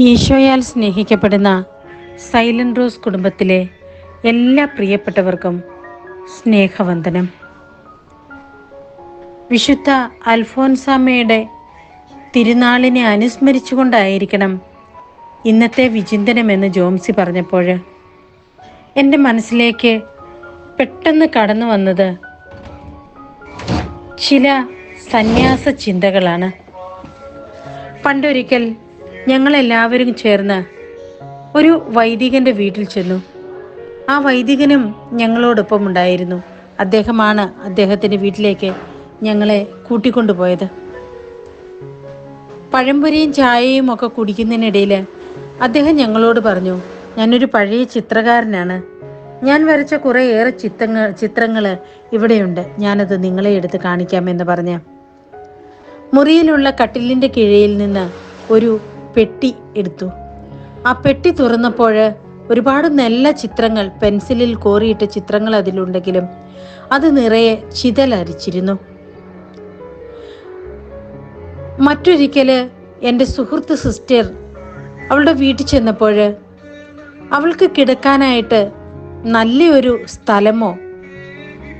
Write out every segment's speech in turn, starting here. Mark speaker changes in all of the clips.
Speaker 1: ഈശോയാൽ സ്നേഹിക്കപ്പെടുന്ന silent rose കുടുംബത്തിലെ എല്ലാ പ്രിയപ്പെട്ടവർക്കും സ്നേഹവന്ദനം. വിശുദ്ധ അൽഫോൻസാമ്മയുടെ തിരുനാളിനെ അനുസ്മരിച്ചുകൊണ്ടായിരിക്കണം ഇന്നത്തെ വിചിന്തനമെന്ന് ജോംസി പറഞ്ഞപ്പോൾ. എന്റെ മനസ്സിലേക്ക് പെട്ടെന്ന് കടന്നു വന്നത് ചില സന്യാസ ചിന്തകളാണ്. പണ്ടൊരിക്കൽ ഞങ്ങളെല്ലാവരും ചേർന്ന് ഒരു വൈദികന്റെ വീട്ടിൽ ചെന്നു. ആ വൈദികനും ഞങ്ങളോടൊപ്പം ഉണ്ടായിരുന്നു. അദ്ദേഹമാണ് അദ്ദേഹത്തിന്റെ വീട്ടിലേക്ക് ഞങ്ങളെ കൂട്ടിക്കൊണ്ടുപോയത്. പഴംപൊരിയും ചായയും ഒക്കെ കുടിക്കുന്നതിനിടയിൽ അദ്ദേഹം ഞങ്ങളോട് പറഞ്ഞു ഞാനൊരു പഴയ ചിത്രകാരനാണ്. ഞാൻ വരച്ച കുറേ ഏറെ ചിത്രങ്ങൾ ചിത്രങ്ങൾ ഇവിടെയുണ്ട്. ഞാനത് നിങ്ങളെ എടുത്ത് കാണിക്കാമെന്ന് പറഞ്ഞ. മുറിയിലുള്ള കട്ടിലിന്റെ കിഴയിൽ നിന്ന് ഒരു പെട്ടി എടുത്തു. ആ പെട്ടി തുറന്നപ്പോൾ ഒരുപാട് നല്ല ചിത്രങ്ങൾ പെൻസിലിൽ കോറിയിട്ട ചിത്രങ്ങൾ അതിലുണ്ടെങ്കിലും അത് നിറയെ ചിതലരിച്ചിരുന്നു. മറ്റൊരിക്കൽ എന്റെ സുഹൃത്ത് സിസ്റ്റർ അവളുടെ വീട്ടിൽ ചെന്നപ്പോൾ അവൾക്ക് കിടക്കാനായിട്ട് നല്ലൊരു സ്ഥലമോ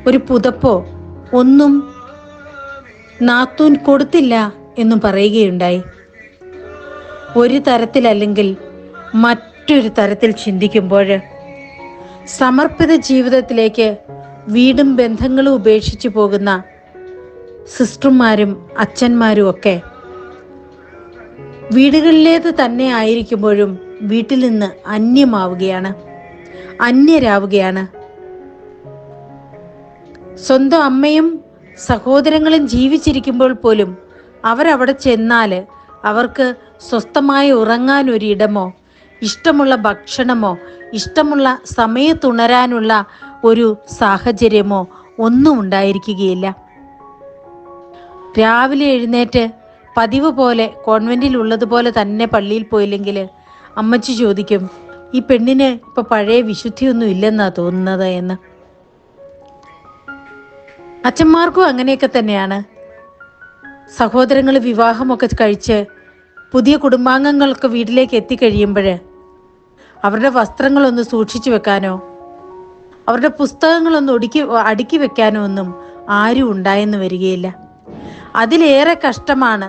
Speaker 1: ഒരു പുതപ്പോ ഒന്നും നാത്തൂൻ കൊടുത്തില്ല എന്നും പറയുകയുണ്ടായി. ഒരു തരത്തിലല്ലെങ്കിൽ മറ്റൊരു തരത്തിൽ ചിന്തിക്കുമ്പോൾ സമർപ്പിത ജീവിതത്തിലേക്ക് വീടും ബന്ധങ്ങളും ഉപേക്ഷിച്ചു പോകുന്ന സിസ്റ്റർമാരും അച്ഛന്മാരും ഒക്കെ വീടുകളിലേത് തന്നെ ആയിരിക്കുമ്പോഴും വീട്ടിൽ നിന്ന് അന്യമാവുകയാണ് അന്യരാവുകയാണ്. സ്വന്തം അമ്മയും സഹോദരങ്ങളും ജീവിച്ചിരിക്കുമ്പോൾ പോലും അവരവിടെ ചെന്നാൽ അവർക്ക് സ്വസ്ഥമായി ഉറങ്ങാൻ ഒരിടമോ? ഇഷ്ടമുള്ള ഭക്ഷണമോ? ഇഷ്ടമുള്ള സമയത്തുണരാനുള്ള ഒരു സാഹചര്യമോ ഒന്നും ഉണ്ടായിരിക്കുകയില്ല. രാവിലെ എഴുന്നേറ്റ് പതിവ് പോലെ കോൺവെന്റിൽ ഉള്ളതുപോലെ തന്നെ പള്ളിയിൽ പോയില്ലെങ്കിൽ അമ്മച്ചി ചോദിക്കും ഈ പെണ്ണിന് ഇപ്പൊ പഴയ വിശുദ്ധിയൊന്നും ഇല്ലെന്നാ തോന്നുന്നത്? എന്ന്. അച്ഛന്മാർക്കും അങ്ങനെയൊക്കെ തന്നെയാണ്. സഹോദരങ്ങൾ വിവാഹമൊക്കെ കഴിച്ച് പുതിയ കുടുംബാംഗങ്ങളൊക്കെ വീട്ടിലേക്ക് എത്തിക്കഴിയുമ്പോൾ അവരുടെ വസ്ത്രങ്ങളൊന്ന് സൂക്ഷിച്ചു വെക്കാനോ അവരുടെ പുസ്തകങ്ങളൊന്ന് ഒടുക്കി അടുക്കി വെക്കാനോ ഒന്നും ആരും ഉണ്ടായെന്ന് വരികയില്ല. അതിലേറെ കഷ്ടമാണ്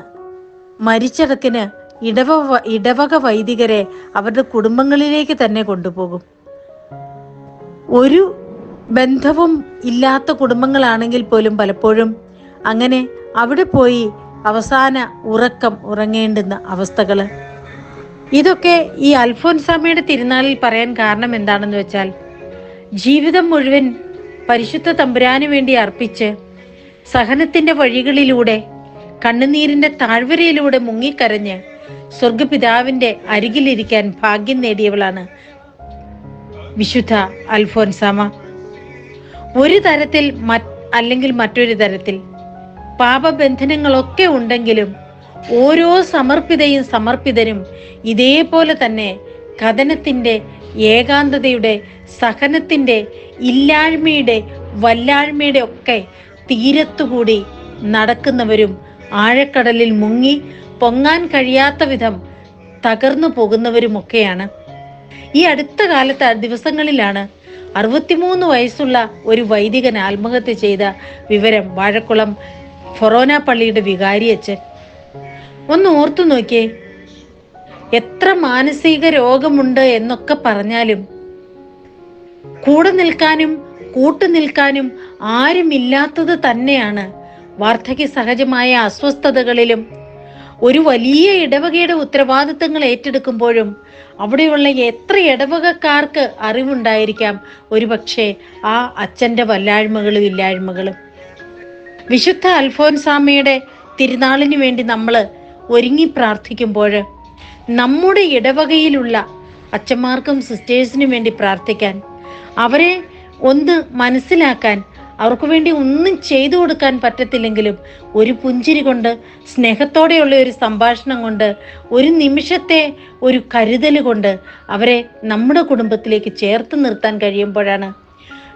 Speaker 1: മരിച്ചടക്കിന് ഇടവ ഇടവക വൈദികരെ അവരുടെ കുടുംബങ്ങളിലേക്ക് തന്നെ കൊണ്ടുപോകും. ഒരു ബന്ധവും ഇല്ലാത്ത കുടുംബങ്ങളാണെങ്കിൽ പോലും പലപ്പോഴും അങ്ങനെ അവിടെ പോയി അവസാന ഉറക്കം ഉറങ്ങേണ്ടുന്ന അവസ്ഥകൾ ഇതൊക്കെ ഈ അൽഫോൻസാമയുടെ തിരുനാളിൽ പറയാൻ കാരണം എന്താണെന്ന് വെച്ചാൽ ജീവിതം മുഴുവൻ പരിശുദ്ധ തമ്പുരാനു വേണ്ടി അർപ്പിച്ച് സഹനത്തിന്റെ വഴികളിലൂടെ കണ്ണുനീരിന്റെ താഴ്വരയിലൂടെ മുങ്ങിക്കരഞ്ഞ് സ്വർഗപിതാവിന്റെ അരികിലിരിക്കാൻ ഭാഗ്യം നേടിയവളാണ് വിശുദ്ധ അൽഫോൻസാമ ഒരു തരത്തിൽ അല്ലെങ്കിൽ മറ്റൊരു തരത്തിൽ പാപബന്ധനങ്ങളൊക്കെ ഉണ്ടെങ്കിലും ഓരോ സമർപ്പിതയും സമർപ്പിതരും ഇതേപോലെ തന്നെ കഥനത്തിന്റെ ഏകാന്തതയുടെ സഹനത്തിന്റെ ഇല്ലായ്മയുടെ വല്ലായ്മയുടെ ഒക്കെ തീരത്തുകൂടി നടക്കുന്നവരും ആഴക്കടലിൽ മുങ്ങി പൊങ്ങാൻ കഴിയാത്ത വിധം തകർന്നു പോകുന്നവരുമൊക്കെയാണ്. ഈ അടുത്ത കാലത്ത് ദിവസങ്ങളിലാണ് അറുപത്തിമൂന്ന് വയസ്സുള്ള ഒരു വൈദികൻ ആത്മഹത്യ ചെയ്ത വിവരം വാഴക്കുളം ഫൊറോന പള്ളിയുടെ വികാരി അച്ഛൻ. ഒന്ന് ഓർത്തു നോക്കിയേ. എത്ര മാനസിക രോഗമുണ്ട് എന്നൊക്കെ പറഞ്ഞാലും കൂടെ നിൽക്കാനും കൂട്ടു നിൽക്കാനും ആരുമില്ലാത്തത് തന്നെയാണ്. വാർദ്ധക്യ സഹജമായ അസ്വസ്ഥതകളിലും ഒരു വലിയ ഇടവകയുടെ ഉത്തരവാദിത്തങ്ങൾ ഏറ്റെടുക്കുമ്പോഴും അവിടെയുള്ള എത്ര ഇടവകക്കാർക്ക് അറിവുണ്ടായിരിക്കാം. ഒരുപക്ഷെ ആ അച്ഛന്റെ വല്ലായ്മകളും ഇല്ലായ്മകളും. വിശുദ്ധ അൽഫോൻസാമയുടെ തിരുനാളിന് വേണ്ടി നമ്മൾ ഒരുങ്ങി പ്രാർത്ഥിക്കുമ്പോൾ നമ്മുടെ ഇടവകയിലുള്ള അച്ഛന്മാർക്കും സിസ്റ്റേഴ്സിനും വേണ്ടി പ്രാർത്ഥിക്കാൻ അവരെ ഒന്ന് മനസ്സിലാക്കാൻ അവർക്ക് വേണ്ടി ഒന്നും ചെയ്തു കൊടുക്കാൻ പറ്റത്തില്ലെങ്കിലും ഒരു പുഞ്ചിരി കൊണ്ട് സ്നേഹത്തോടെയുള്ള ഒരു സംഭാഷണം കൊണ്ട് ഒരു നിമിഷത്തെ ഒരു കരുതൽ കൊണ്ട് അവരെ നമ്മുടെ കുടുംബത്തിലേക്ക് ചേർത്ത് നിർത്താൻ കഴിയുമ്പോഴാണ്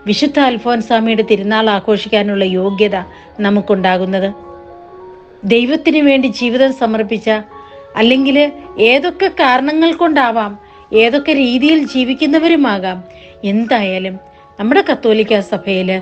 Speaker 1: വിശുദ്ധ അൽഫോൻസാമിയുടെ തിരുനാൾ ആഘോഷിക്കാനുള്ള യോഗ്യത നമുക്കുണ്ടാകുന്നത്. ദൈവത്തിന് വേണ്ടി ജീവിതം സമർപ്പിച്ച അല്ലെങ്കിൽ ഏതൊക്കെ കാരണങ്ങൾ കൊണ്ടാവാം ഏതൊക്കെ രീതിയിൽ ജീവിക്കുന്നവരുമാകാം എന്തായാലും നമ്മുടെ കത്തോലിക്ക സഭയിൽ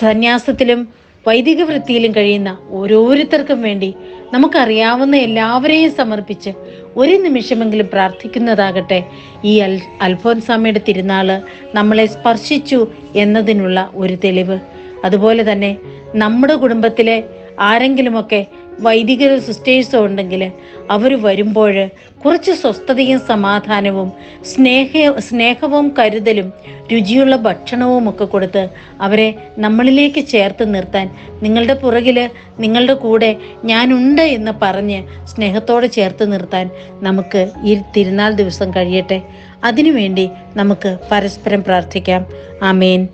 Speaker 1: സന്യാസത്തിലും വൈദിക വൃത്തിയിലും കഴിയുന്ന ഓരോരുത്തർക്കും വേണ്ടി നമുക്കറിയാവുന്ന എല്ലാവരെയും സമർപ്പിച്ച് ഒരു നിമിഷമെങ്കിലും പ്രാർത്ഥിക്കുന്നതാകട്ടെ. ഈ അൽ അൽഫോൻസാമയുടെ തിരുനാൾ നമ്മളെ സ്പർശിച്ചു എന്നതിനുള്ള ഒരു തെളിവ്. അതുപോലെ തന്നെ നമ്മുടെ കുടുംബത്തിലെ ആരെങ്കിലുമൊക്കെ വൈദിക സിസ്റ്റേഴ്സോ ഉണ്ടെങ്കിൽ അവർ വരുമ്പോൾ കുറച്ച് സ്വസ്ഥതയും സമാധാനവും സ്നേഹ സ്നേഹവും കരുതലും രുചിയുള്ള ഭക്ഷണവും ഒക്കെ കൊടുത്ത് അവരെ നമ്മളിലേക്ക് ചേർത്ത് നിർത്താൻ നിങ്ങളുടെ പുറകിൽ നിങ്ങളുടെ കൂടെ ഞാനുണ്ട് എന്ന് പറഞ്ഞ് സ്നേഹത്തോടെ ചേർത്ത് നിർത്താൻ നമുക്ക് ഈ തിരുനാൾ ദിവസം കഴിയട്ടെ. അതിനുവേണ്ടി നമുക്ക് പരസ്പരം പ്രാർത്ഥിക്കാം. ആമേൻ.